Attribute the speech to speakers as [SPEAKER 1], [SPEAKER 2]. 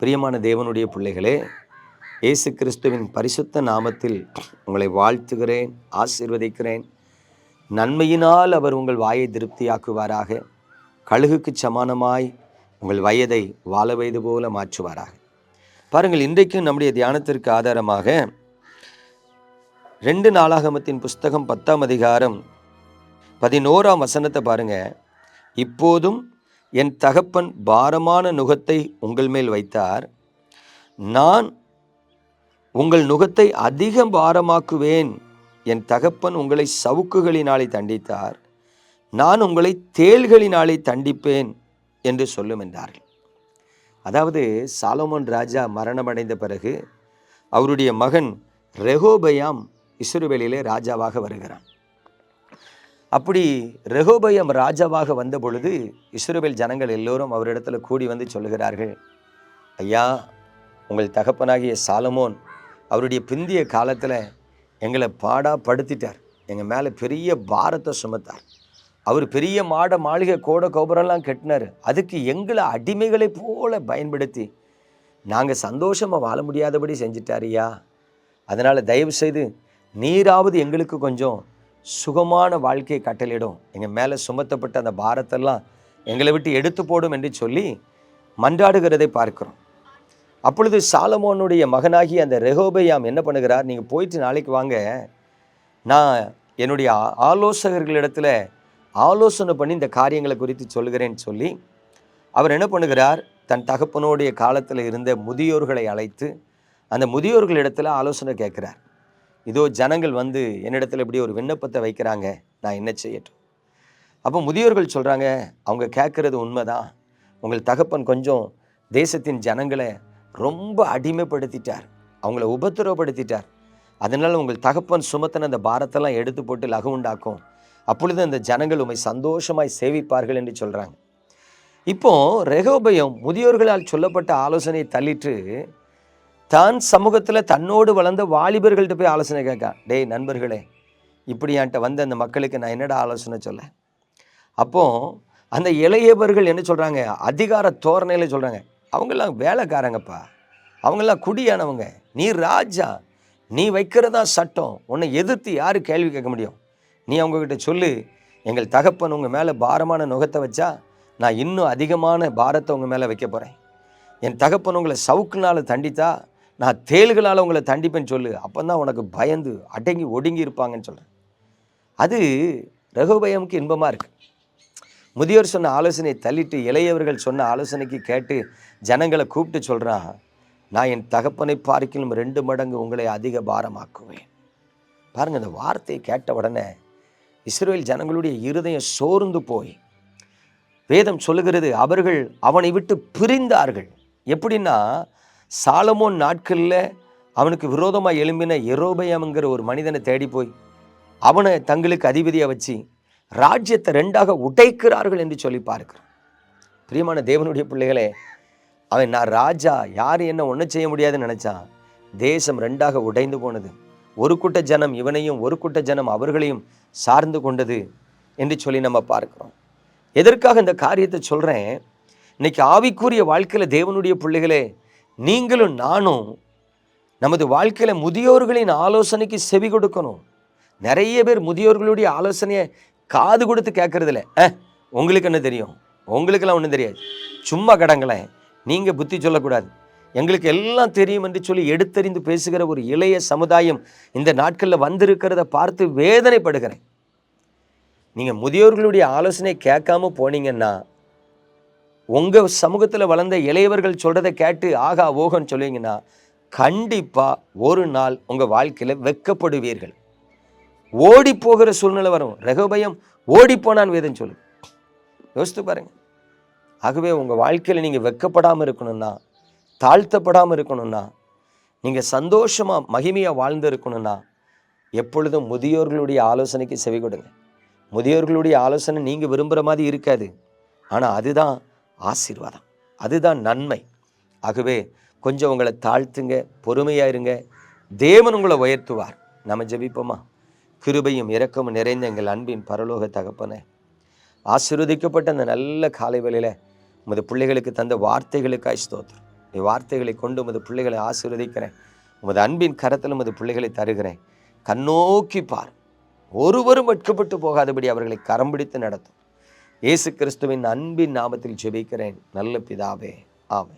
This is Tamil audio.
[SPEAKER 1] பிரியமான தேவனுடைய பிள்ளைகளே இயேசு கிறிஸ்துவின் பரிசுத்த நாமத்தில் உங்களை வாழ்த்துகிறேன் ஆசீர்வதிக்கிறேன். நன்மையினால் அவர் உங்கள் வாயை திருப்தியாக்குவாராக. கழுகுக்கு சமானமாய் உங்கள் வயதை வாழ வயது போல மாற்றுவாராக. பாருங்கள் இன்றைக்கும் நம்முடைய தியானத்திற்கு ஆதாரமாக ரெண்டு நாளாகமத்தின் புஸ்தகம் பத்தாம் அதிகாரம் பதினோராம் வசனத்தை பாருங்கள் இப்போதும் என் தகப்பன் பாரமான நுகத்தை உங்கள் மேல் வைத்தார். நான் உங்கள் நுகத்தை அதிகம் பாரமாக்குவேன். என் தகப்பன் உங்களை சவுக்குகளினாலே தண்டித்தார். நான் உங்களை தேள்களினாலே தண்டிப்பேன் என்று சொல்லும் என்றார்கள். அதாவது சாலமோன் ராஜா மரணமடைந்த பிறகு அவருடைய மகன் ரெகோபயாம் இஸ்ரவேலிலே ராஜாவாக வருகிறான். அப்படி ரெகோபயம் ராஜாவாக வந்த பொழுது இஸ்ரோவேல் ஜனங்கள் எல்லோரும் அவரிடத்துல கூடி வந்து சொல்லுகிறார்கள் ஐயா உங்கள் தகப்பனாகிய சாலமோன் அவருடைய பிந்திய காலத்தில் எங்களை பாடாப்படுத்திட்டார் எங்கள் மேலே பெரிய பாரத்தை சுமத்தார். அவர் பெரிய மாட மாளிகை கோட கோபுரம்லாம் கட்டினார். அதுக்கு எங்களை அடிமைகளை போல பயன்படுத்தி நாங்கள் சந்தோஷமாக வாழ முடியாதபடி செஞ்சிட்டாரியா அதனால் தயவு செய்து நீராவது எங்களுக்கு கொஞ்சம் சுகமான வாழ்க்கையை கட்டளிடும் எங்கள் மேலே சுமத்தப்பட்ட அந்த பாரத்தெல்லாம் எங்களை விட்டு எடுத்து போடும் என்று சொல்லி மன்றாடுகிறதை பார்க்கிறோம். அப்பொழுது சாலமோனுடைய மகனாகி அந்த ரெகோபையாம் என்ன பண்ணுகிறார்? நீங்கள் போயிட்டு நாளைக்கு வாங்க. நான் என்னுடைய ஆலோசகர்களிடத்தில் ஆலோசனை பண்ணி இந்த காரியங்களை குறித்து சொல்கிறேன்னு சொல்லி அவர் என்ன பண்ணுகிறார்? தன் தகப்பனுடைய காலத்தில் இருந்த முதியோர்களை அழைத்து அந்த முதியோர்களிடத்தில் ஆலோசனை கேட்குறார். இதோ ஜனங்கள் வந்து என்னிடத்தில் இப்படி ஒரு விண்ணப்பத்தை வைக்கிறாங்க நான் என்ன செய்யட்டும்? அப்போ முதியோர்கள் சொல்கிறாங்க அவங்க கேட்குறது உண்மைதான். உங்கள் தகப்பன் கொஞ்சம் தேசத்தின் ஜனங்களை ரொம்ப அடிமைப்படுத்திட்டார். அவங்கள உபத்திரவப்படுத்திட்டார். அதனால் உங்கள் தகப்பன் சுமத்தின அந்த பாரத்தெல்லாம் எடுத்து போட்டு லகு உண்டாக்கும். அப்பொழுது அந்த ஜனங்கள் உம்மை சந்தோஷமாய் சேவிப்பார்கள் என்று சொல்கிறாங்க இப்போ ரெகோபயம் முதியோர்களால் சொல்லப்பட்ட ஆலோசனையை தள்ளிட்டு தான் சமூகத்தில் தன்னோடு வளர்ந்த வாலிபர்கள்ட்ட போய் ஆலோசனை கேட்கான் டேய் நண்பர்களே இப்படி என்கிட்ட வந்த அந்த மக்களுக்கு நான் என்னடா ஆலோசனை சொல்ல? அப்போ அந்த இளையவர்கள் என்ன சொல்கிறாங்க அதிகார தோரணையில் சொல்கிறாங்க அவங்கெல்லாம் வேலைக்காரங்கப்பா. அவங்கெல்லாம் குடியானவங்க. நீ ராஜா. நீ வைக்கிறதா சட்டம். உன்னை எதிர்த்து யார் கேள்வி கேட்க முடியும்? நீ அவங்கக்கிட்ட சொல்லு. எங்கள் தகப்பன் உங்கள் மேலே பாரமான நுகத்தை வச்சா நான் இன்னும் அதிகமான பாரத்தை உங்கள் மேலே வைக்க போகிறேன் என் தகப்பன் உங்களை சவுக்குனால தண்டித்தா நான் தேள்களால் உங்களை தண்டிப்பேன்னு சொல்லு. அப்போ தான் உனக்கு பயந்து அடங்கி ஒடுங்கி இருப்பாங்கன்னு சொல்கிறேன் அது ரகுபயமுக்கு இன்பமாக இருக்கு. முதியோர் சொன்ன ஆலோசனையை தள்ளிட்டு இளையவர்கள் சொன்ன ஆலோசனைக்கு கேட்டு ஜனங்களை கூப்பிட்டு சொல்கிறான் நான் என் தகப்பனை பார்க்கிலும் ரெண்டு மடங்கு உங்களை அதிக பாரமாக்குவேன். பாருங்கள் அந்த வார்த்தையை கேட்ட உடனே இஸ்ரேல் ஜனங்களுடைய இருதயம் சோர்ந்து போய். வேதம் சொல்லுகிறது அவர்கள் அவனை விட்டு பிரிந்தார்கள். எப்படின்னா சாலமோன் நாட்களில் அவனுக்கு விரோதமாக எழும்பின எரோபயம்ங்கிற ஒரு மனிதனை தேடி போய் அவனை தங்களுக்கு அதிபதியாக வச்சு ராஜ்யத்தை ரெண்டாக உடைக்கிறார்கள் என்று சொல்லி பார்க்கிறான். பிரியமான தேவனுடைய பிள்ளைகளே அவன் நான் ராஜா யார் என்ன ஒன்றும் செய்ய முடியாதுன்னு நினச்சான். தேசம் ரெண்டாக உடைந்து போனது. ஒரு கூட்ட ஜனம் இவனையும் ஒரு கூட்ட ஜனம் அவர்களையும் சார்ந்து கொண்டது என்று சொல்லி நம்ம பார்க்கிறோம். எதற்காக இந்த காரியத்தை சொல்கிறேன் இன்னைக்கு ஆவிக்குரிய வாழ்க்கையில் தேவனுடைய பிள்ளைகளே நீங்களும் நானும் நமது வாழ்க்கையில் முதியோர்களின் ஆலோசனைக்கு செவி கொடுக்கணும். நிறைய பேர் முதியோர்களுடைய ஆலோசனையை காது கொடுத்து கேட்கறதில்ல. ஆ உங்களுக்கு என்ன தெரியும்? உங்களுக்கெல்லாம் ஒன்றும் தெரியாது. சும்மா கடங்களேன். நீங்கள் புத்தி சொல்லக்கூடாது. எங்களுக்கு எல்லாம் தெரியும் என்று சொல்லி எடுத்தறிந்து பேசுகிற ஒரு இளைய சமுதாயம் இந்த நாட்களில் வந்திருக்கிறத பார்த்து வேதனைப்படுகிறேன். நீங்கள் முதியோர்களுடைய ஆலோசனை கேட்காம போனீங்கன்னா உங்கள் சமூகத்தில் வளர்ந்த இளையவர்கள் சொல்கிறத கேட்டு ஆகா ஓகன்னு சொல்லுவீங்கன்னா கண்டிப்பாக ஒரு நாள் உங்கள் வாழ்க்கையில் வெட்கப்படுவீர்கள் ஓடி போகிற சூழ்நிலை வரும். ரகபயம் ஓடி போனான் வேதம் சொல்லு யோசித்து பாருங்கள் ஆகவே உங்கள் வாழ்க்கையில் நீங்கள் வெட்கப்படாமல் இருக்கணும்னா தாழ்த்தப்படாமல் இருக்கணும்னா நீங்கள் சந்தோஷமாக மகிமையாக வாழ்ந்து இருக்கணும்னா எப்பொழுதும் முதியோர்களுடைய ஆலோசனைக்கு செவி கொடுங்க. முதியோர்களுடைய ஆலோசனை நீங்கள் விரும்புகிற மாதிரி இருக்காது. ஆனால் அதுதான் ஆசீர்வாதம். அதுதான் நன்மை. ஆகவே கொஞ்சம் உங்களை தாழ்த்துங்க பொறுமையாக இருங்க. தேவன் உங்களை உயர்த்துவார். நம்ம ஜெபிப்போமா? கிருபையும் இரக்கமும் நிறைந்த எங்கள் அன்பின் பரலோக தகப்பனே. ஆசீர்வதிக்கப்பட்ட அந்த நல்ல காலை வேளையில உமது பிள்ளைகளுக்கு தந்த வார்த்தைகளுக்காய் ஸ்தோத்திரம். நீ வார்த்தைகளை கொண்டு உமது பிள்ளைகளை ஆசீர்வதிக்கிறேன். உமது அன்பின் கரத்தில் உமது பிள்ளைகளை தருகிறேன். கண்ணோக்கி பார். ஒருவரும் வெட்கப்பட்டு போகாதபடி அவர்களை கரம் பிடித்து நடத்தும். இயேசு கிறிஸ்துவின் அன்பின் நாமத்தில் ஜெபிக்கிறேன். நல்ல பிதாவே ஆமை